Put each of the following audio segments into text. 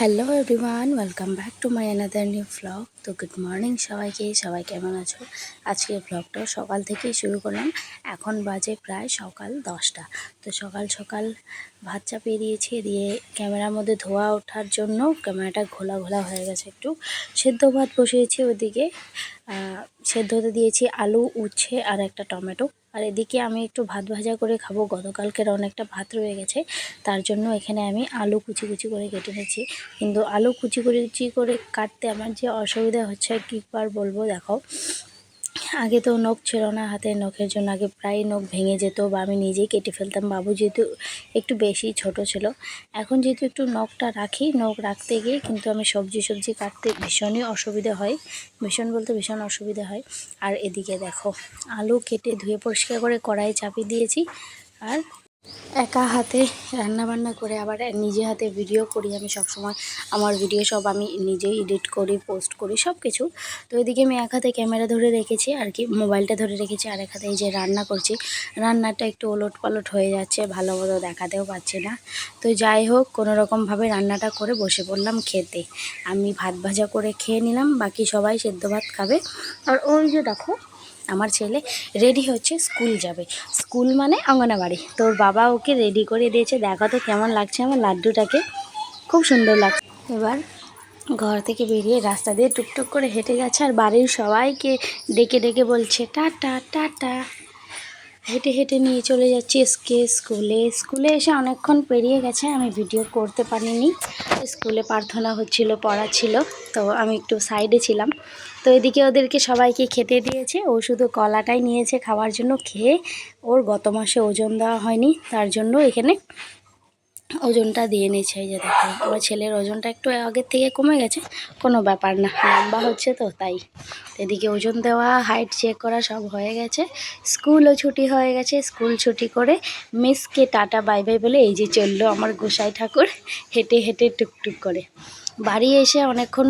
Hello everyone welcome back to my another new vlog তো good morning সবাইকে, সবাই কেমন আছো? আজকে ভ্লগটা সকাল থেকেই শুরু করলাম। এখন বাজে প্রায় সকাল দশটা। তো সকাল সকাল ভাত চাপিয়ে দিয়েছি, দিয়ে ক্যামেরার মধ্যে ধোয়া ওঠার জন্য ক্যামেরাটা ঘোলা ঘোলা হয়ে গেছে একটু। সেদ্ধ ভাত বসিয়েছি ওদিকে। সেদ্ধ হতে দিয়েছি আলু, উচ্ছে আর একটা টমেটো। আর এদিকে আমি একটু ভাত ভাজা করে খাব। গতকালকের অনেকটা ভাত রয়ে গেছে। তার জন্য এখানে আমি আলু কুচি কুচি করে কেটে নিয়েছি। কিন্তু আলু কুচি কুচি করে কাটতে আমার যে অসুবিধা হচ্ছে, কী বার বলব? দেখো আগে তো নখ ছিল না হাতে নখের জন্য আগে প্রায় নখ ভেঙে যেত বা আমি নিজেই কেটে ফেলতাম। বাবু যেহেতু একটু বেশি ছোট ছিল, এখন যেহেতু একটু নখটা রাখি, নখ রাখতে গিয়ে কিন্তু আমি সবজি সবজি কাটতে ভীষণই অসুবিধা হয়। ভীষণ বলতে ভীষণ অসুবিধা হয়। আর এদিকে দেখো, আলু কেটে ধুয়ে পরিষ্কার করে কড়াই চাপিয়ে দিয়েছি। আর একা হাতে রান্না বান্না করে আবার নিজে হাতে ভিডিও করি আমি সব সময় আমার ভিডিও সব আমি নিজেই এডিট করি পোস্ট করি সব কিছু তো এদিকে আমি এক হাতে ক্যামেরা ধরে রেখেছি আর কি মোবাইলটা ধরে রেখেছি আর এক হাতে এই যে রান্না করছি। রান্নাটা একটু ওলট পালট হয়ে যাচ্ছে, ভালো মতো দেখাতেও পাচ্ছি না। তো যাই হোক কোনো রকমভাবে রান্নাটা করে বসে পড়লাম খেতে। আমি ভাত ভাজা করে খেয়ে নিলাম, বাকি সবাই সেদ্ধ ভাত খাবে। আর ওই যে দেখো আমার ছেলে রেডি হচ্ছে স্কুল যাবে। স্কুল মানে অঙ্গনাবাড়ি তোর বাবা ওকে রেডি করে দিয়েছে। দেখো তো কেমন লাগছে আমার লাড্ডুটাকে। খুব সুন্দর লাগছে। এবার ঘর থেকে বেরিয়ে রাস্তা দিয়ে টুকটুক করে হেঁটে গেছে আর বাড়ির সবাইকে ডেকে ডেকে বলছে, টাটা টাটা। হেঁটে হেঁটে নিয়ে চলে যাচ্ছি এসকে স্কুলে। স্কুলে এসে অনেকক্ষণ পেরিয়ে গেছে। আমি ভিডিও করতে পারিনি। স্কুলে প্রার্থনা হচ্ছিল, পড়া ছিল। তো আমি একটু সাইডে ছিলাম। তো এদিকে ওদেরকে সবাইকে খেতে দিয়েছে। ও শুধু কলাটাই নিয়েছে খাওয়ার জন্য। খেয়ে ওর গত মাসে ওজন দেওয়া হয়নি, তার জন্য এখানে ওজনটা দিয়ে নিয়েছে এই যে দেখো আমার ছেলের ওজনটা একটু আগের থেকে কমে গেছে, কোনো ব্যাপার না, লম্বা হচ্ছে তো তাই। এদিকে ওজন দেওয়া হাইট চেক করা সব হয়ে গেছে। স্কুলও ছুটি হয়ে গেছে, স্কুল ছুটি করে মিসকে টাটা বাই বাই বলে এই যে চলল আমার গোসাই ঠাকুর, হেঁটে হেঁটে টুকটুক করে। বাড়ি এসে অনেকক্ষণ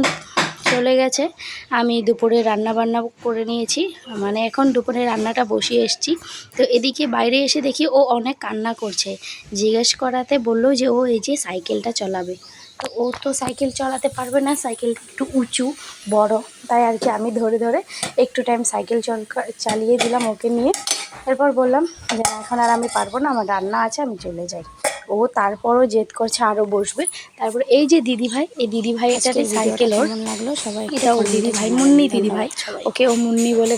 চলে গেছে। আমি দুপুরে রান্না বান্না করে নিয়েছি। মানে এখন দুপুরে রান্নাটা বসিয়ে এসেছি। তো এদিকে বাইরে এসে দেখি ও অনেক কান্না করছে। জিজ্ঞেস করাতে বলল যে, ও এই যে সাইকেলটা চলাবে। তো ও তো সাইকেল চালাতে পারবে না। সাইকেল একটু উঁচু, বড়। তাই আর কি আমি ধরে ধরে একটু টাইম সাইকেল চল, চালিয়ে দিলাম ওকে নিয়ে। এরপর বললাম যে এখন আর আমি পারব না। আমার রান্না আছে, আমি চলে যাই। ও তারপরও জেদ করছে আরও বসবে। তারপর এই যে দিদি ভাই এই দিদি ভাই এটা সাইকেল ওর লাগল? সবাই এটা ওর দিদি ভাই মুন্নি দিদি ভাই ওকে ও মুন্নি বলে